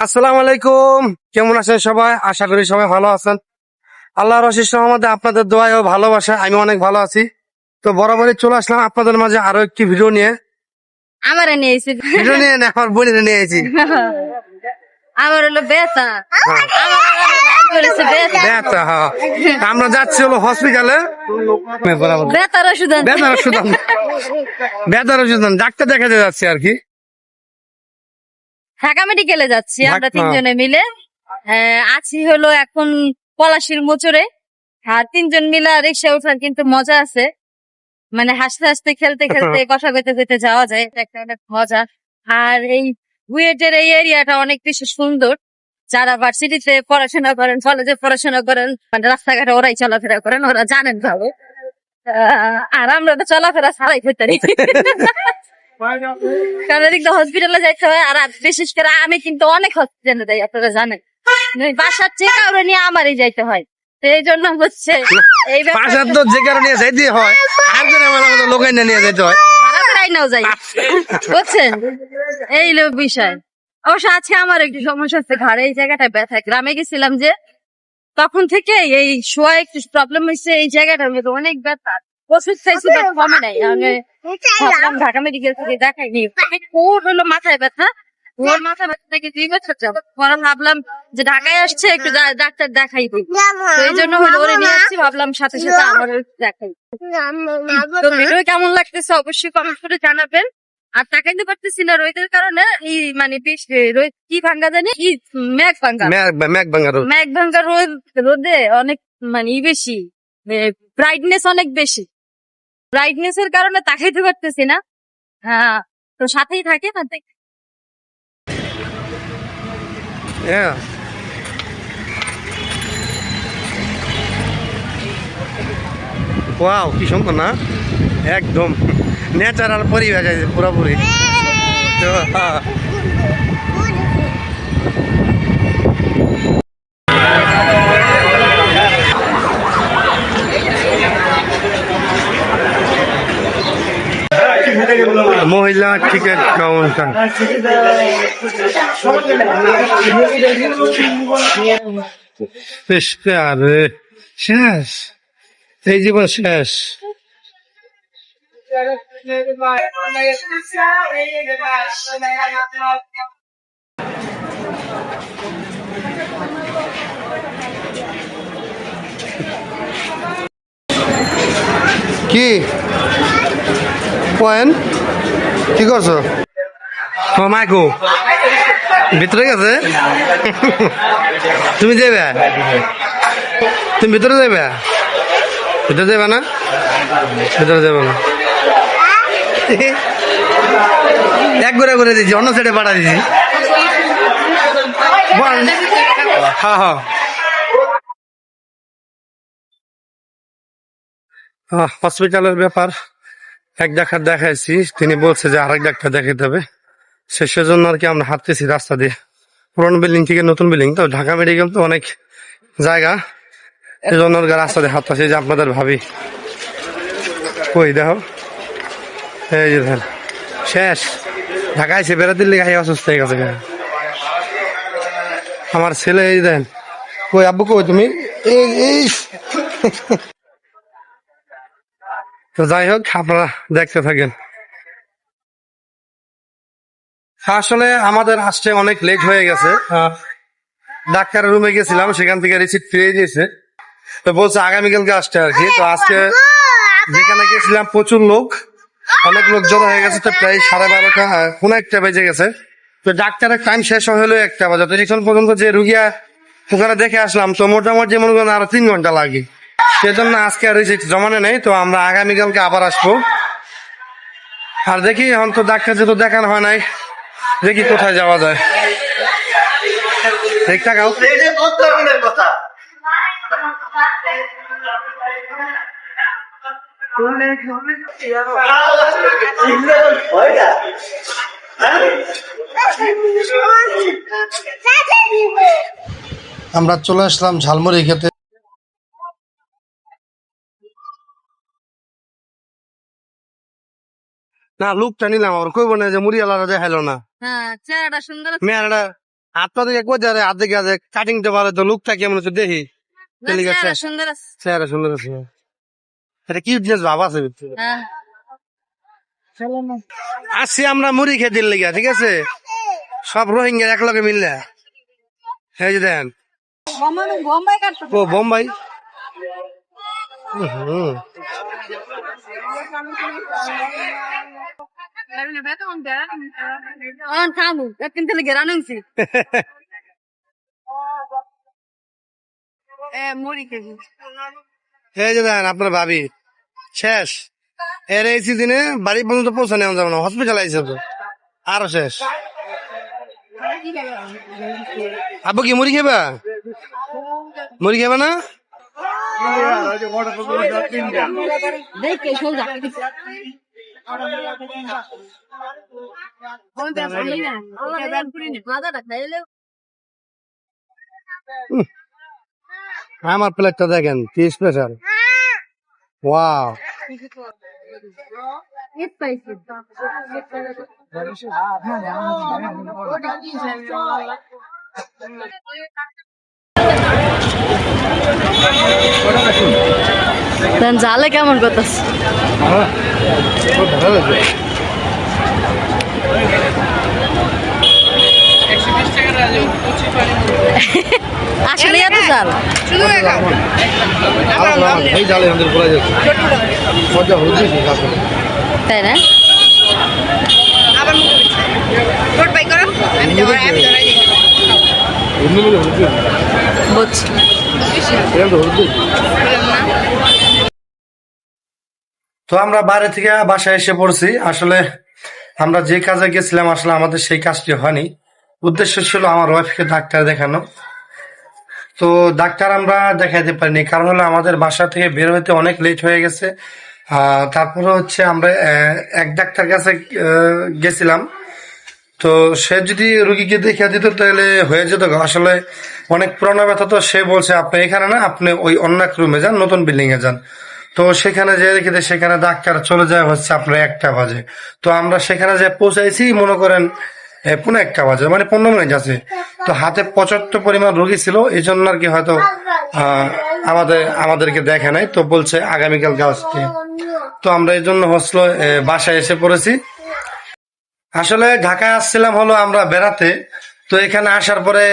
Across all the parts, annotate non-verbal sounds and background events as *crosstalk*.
আসসালামু আলাইকুম। কেমন আছেন সবাই? আশা করি সবাই ভালো আছেন। আল্লাহ অশেষ রহমতে আপনাদের দোয়ায় ও ভালোবাসা আমি অনেক ভালো আছি। তো বরাবরই চলে আসলাম আপনাদের মাঝে আরও একটি ভিডিও নিয়ে। আমার নিয়েছি। ভিডিও নিয়ে না, আমার বোনের নিয়ে এসেছি আমার হলো বেতা। হ্যাঁ। আমরা যাচ্ছি হলো হসপিটালে বেতার ওষুধ। বেতার ওষুধ। বেতার ওষুধ ডাক্তার দেখাতে যাচ্ছি আর কি। ঢাকা মেডিকেলে যাচ্ছি আমরা তিনজনে মিলে। আহ, আছি হলো এখন পলাশির মোচরে আর তিনজন মিলে রিক্সা ওঠার কিন্তু মজা আছে। মানে হাসতে হাসতে খেলতে খেলতে *laughs* কথা কইতে কইতে যাওয়া যায়। এটা একটা অনেক মজা। আর এই বুয়েটের এই এরিয়াটা অনেক বেশি সুন্দর। যারা ভার্সিটিতে পড়াশোনা করেন কলেজে পড়াশোনা করেন মানে রাস্তাঘাটে ওরাই চলাফেরা করেন ওরা জানেন ভাবে আহ, আর আমরা তো চলাফেরা ছাড়াই করতে *laughs* কারণ এদিকে হসপিটালে যাইতে হয় আর বিশেষ করে আমি কিন্তু অনেক হসপিটালে যাই আপনারা জানেন। ওই বাসার চেয়ে নিয়ে আমারই যাইতে হয়। এই জন্য হচ্ছে এই পাশার তো যে কারণে যাইতে হয় আর করে আমার আমাদের লোকাই না নিয়ে যেতে হয়। নাও যাই। বুঝছেন? এই হলো বিষয়। অবশ্য আছে আমার একটু সমস্যা হচ্ছে ঘাড়ে এই জায়গাটা ব্যথা। গ্রামে গেছিলাম যে তখন থেকে এই শোয়া একটু প্রবলেম হয়েছে এই জায়গাটার মধ্যে অনেক ব্যথা। ওষুধ খাইছি কমে নাই। ভাবলাম ঢাকা মেডিকেল থেকে দেখাইনি ওর হলো মাথায় ব্যথা। ওর মাথা ব্যথা থেকে দুই বছর যাব। পরে ভাবলাম যে ঢাকায় আসছে একটু ডা- ডাক্তার দেখাই দিই। তো এই জন্য হলো ওরে নিয়ে আসছি ভাবলাম সাথে সাথে আমার দেখাই। তো ভিডিও কেমন লাগতেছে অবশ্যই কমেন্ট করে জানাবেন। আর তাকাইতে পারতেছি না রোহিতের কারণে। এই মানে বেশ রোদ কি ভাঙ্গা জানি? কি মেঘ ভাঙ্গা। ম্যাক- ম্যাক ভাঙা রোদ মেঘ ভাঙ্গা রোদ রোদে অনেক মানে ই বেশি। ব্রাইটনেস অনেক বেশি। ব্রাইটনেস এর কারণে তাকাইতে পারতেছি না। হ্যাঁ তো সাথেই থাকে না দেখ- হ্যাঁ। ওয়াও কি সুন্দর না? একদম। ন্যাচারাল পরিবেশ আছে পুরোপুরি। তো, হ্যাঁ। *laughs* মহিলা শেষ আরে শেষ। এই জীবন শেষ। কি? পয়েন্ট? কি করছ? মাইকো। ভিতরে গেছে? তুমি যাবে তুমি ভিতরে যাবে ভিতরে যাবে না? ভিতরে যাবে না। এক করে করে দিচ্ছি অন্য সাইডে পাঠা দিচ্ছি। হ্যাঁ হ্যাঁ হসপিটালের ব্যাপার। এক ডাক্তার দেখাইছি, তিনি বলছে যে আরেক ডাক্তার দেখাইতে হবে। সে সেজন্য আর কি আমরা হাঁটতেছি রাস্তা দিয়ে। পুরনো বিল্ডিং থেকে নতুন বিল্ডিং তো ঢাকা মেডিকেল তো অনেক জায়গা। এই জন্য আর রাস্তা দিয়ে হাঁটতেছি যে আপনাদের ভাবি। কই, দেখো। এই যে দেখেন, শেষ। ঢাকায় এসে বেড়াতে লেগে অসুস্থ হয়ে গেছে আমার ছেলে, এই দেন কই, আব্বু কই তুমি? এই এই। তো যাই হোক আপনারা দেখতে থাকেন। আসলে আমাদের আসতে অনেক লেট হয়ে গেছে। আহ, ডাক্তারের রুমে গেছিলাম সেখান থেকে রিসিট ফিরিয়ে দিয়েছে। তো বলছে আগামীকালকে আসতে আর কি। তো আজকে যেখানে গেছিলাম প্রচুর লোক অনেক লোক জড়ো হয়ে গেছে তো প্রায় সাড়ে বারোটা কোনো একটা বেজে গেছে। তো ডাক্তারের টাইম শেষ হলো একটা বাজে এখন পর্যন্ত যে রুগিয়া ওখানে দেখে আসলাম তো মোটামুটি মনে করেন আরও তিন ঘণ্টা লাগে। সেজন্য আজকে আর রিসিট জমানো নেই, তো আমরা আগামীকালকে আবার আসব। আর দেখি, এখন তো ডাক্তার যেহেতু দেখানো হয় নাই, দেখি কোথায় যাওয়া যায়। আমরা চলে আসলাম ঝালমুড়ি খেতে। না লুকটা নিলাম আর কইব না যে মুড়ি আলাদা দেখাইলো না। হ্যাঁ চেহারাটা সুন্দর আছে। মেয়েরা আপনাদেরকে কই যারে আর্ধেক আছে কাটিং টা পারে তো লুকটা কেমন আছে। দেখি সুন্দর আছে। চেহারা সুন্দর আছে এটা কি জিনিস ভাব আছে। হ্যাঁ। আসছি আমরা মুড়ি খেতে লেগে ঠিক আছে? সব রোহিঙ্গা এক লগে মিললে। এই যে দেন। ও বোম্বাই? মুড়ি খেলি এই যে দেন, আপনার ভাবি। শেষ। এর এই সিজনে বাড়ি পর্যন্ত পৌঁছানো যাবে না হসপিটাল আইসে তো। আরও শেষ। আব্বু কি, মুড়ি খাবা মুড়ি খাবা না? আমার প্লেটটা দেখেন কি স্পেশাল ওয়াও স্পাইসি জালে কেমন করতেছ? আসলে এত জাল। তাই না? তো আমরা বাইরে থেকে বাসায় এসে পড়ছি। আসলে আমরা যে কাজে গেছিলাম, আসলে আমাদের সেই কাজটি হয়নি। উদ্দেশ্য ছিল আমার ওয়াইফকে ডাক্তার দেখানো। তো ডাক্তার আমরা দেখাইতে পারিনি। কারণ হলো আমাদের বাসা থেকে বের হইতে অনেক লেট হয়ে গেছে। তারপরে হচ্ছে আমরা এক ডাক্তার কাছে গেছিলাম। তো সে যদি রুগীকে দেখে দিত তাহলে হয়ে যেত আসলে অনেক পুরোনো ব্যথা তো সে বলছে আপনি এখানে না আপনি ওই অন্য এক রুমে যান নতুন বিল্ডিং এ যান। তো সেখানে যে রেখে সেখানে ডাক্তার চলে যায় হচ্ছে আপনার একটা বাজে। তো আমরা সেখানে যে পৌঁছাইছি মনে করেন পৌনে একটা বাজে মানে পনেরো মিনিট আছে। তো হাতে পঁচাত্তর পরিমাণ রোগী ছিল এই জন্য আর কি হয়তো আমাদের আমাদেরকে দেখে নাই। তো বলছে আগামীকালকে আসতে তো আমরা এই জন্য এ, বাসায় এসে পড়েছি। আসলে ঢাকায় আসছিলাম হলো আমরা বেড়াতে তো এখানে আসার পরে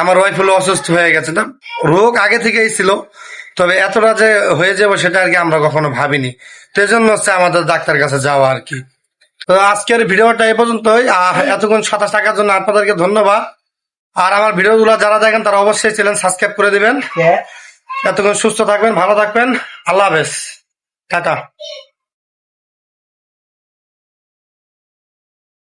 আমার ওয়াইফ হলো অসুস্থ হয়ে গেছে না? রোগ আগে থেকেই ছিল তবে এতটা যে হয়ে যাব সেটা আর কি আমরা কখনো ভাবিনি। তো এই জন্য হচ্ছে আমাদের ডাক্তার কাছে যাওয়া আর কি। তো আজকের ভিডিওটা এই পর্যন্তই। আর এতক্ষণ সাতাশ টাকার জন্য আপনাদেরকে ধন্যবাদ। আর আমার ভিডিওগুলো যারা দেখেন তারা অবশ্যই চ্যানেল সাবস্ক্রাইব করে দিবেন। এতক্ষণ সুস্থ থাকবেন ভালো থাকবেন। আল্লাহ হাফেজ। টাটা।